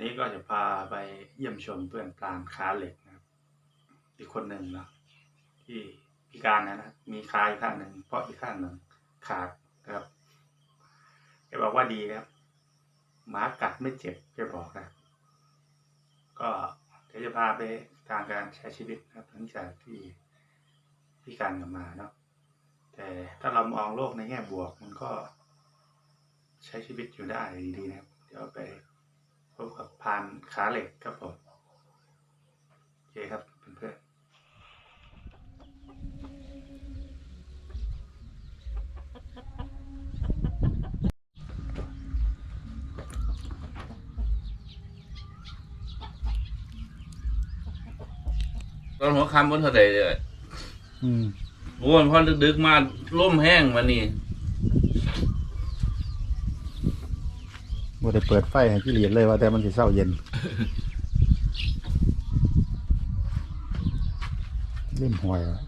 นี้ก็จะพาไปเยี่ยมชมเพื่อนปรานขาเหล็กนะครับ อีกคนหนึ่งเนาะที่พิการนะนะมีขาอีกข้างหนึ่งเพราะอีกข้างหนึ่งขาดนะครับแกบอกว่าดีนะครับหมากัดไม่เจ็บแกบอกนะก็เดี๋ยวจะพาไปทางการใช้ชีวิตนะครับหลังจากที่พิการกลับมาเนาะแต่ถ้าเรามองโลกในแง่บวกมันก็ใช้ชีวิตอยู่ได้ดีๆนะครับ เดี๋ยวไป บกับพานขาเหล็กครับผมโอเคครับเพื่อนๆตอนหัวค่ำบนเท่าไหร่เลยอืมโอ้ยพอดึกๆมาล่มแห้งวันนี้ บ่ได้เปิดไฟให้พี่เหรียญเลยว่าแต่มันสิเศร้าเย็นเล่มหวยอะ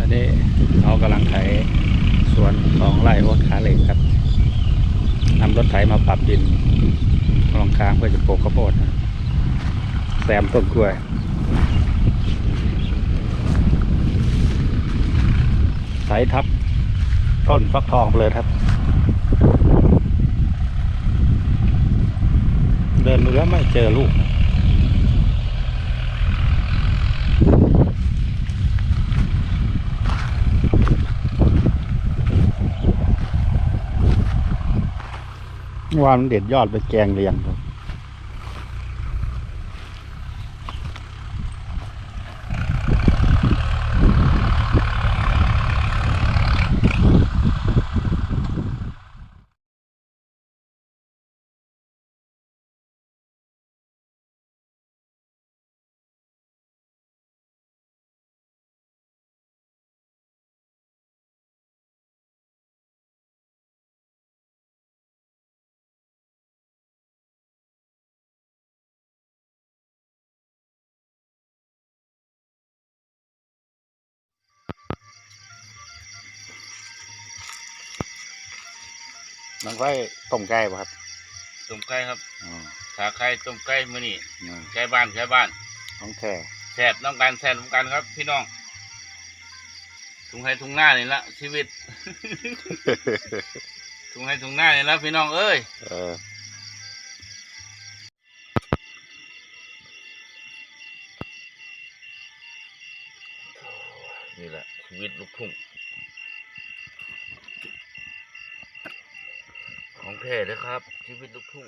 อันนี้เรากำลังไถสวนของไร่โอ๊ตขาเหล็กครับนำรถไถมาปรับดินรองค้างเพื่อจะปลูกข้าวโพดแซมต้นกล้วยไถทับต้นฟักทองไปเลยครับ เดินเรือไม่เจอลูก วานมันเด็ดยอดไปแกงเรียงครับ มันไว้ต้มไก่ป่ะครับต้มไก่ครับอ๋อขาไก่ต้มไก่มื้อนี้อืมไก่บ้านไก่บ้านของแท้แซ่บต้องการแซ่บต้องการครับ พี่น้องถุงให้ถุงหน้านี่ละชีวิตถุงให้ถุงหน้านี่ละพี่น้องเอ้ยเออนี่แหละชีวิตลูกทุ่ง ของแท้เลยครับ ชีวิตลูกทุ่ง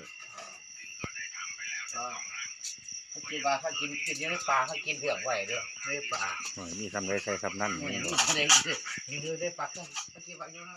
เขากินว่าเขากินกินอยู่ในป่าเขากินเรื่องไหวเด้อในป่าโอ้ยมีทำไรใส่ทำนั่นนี่นี่นี่ได้อยู่ในป่าเขากินว่าอยู่ใน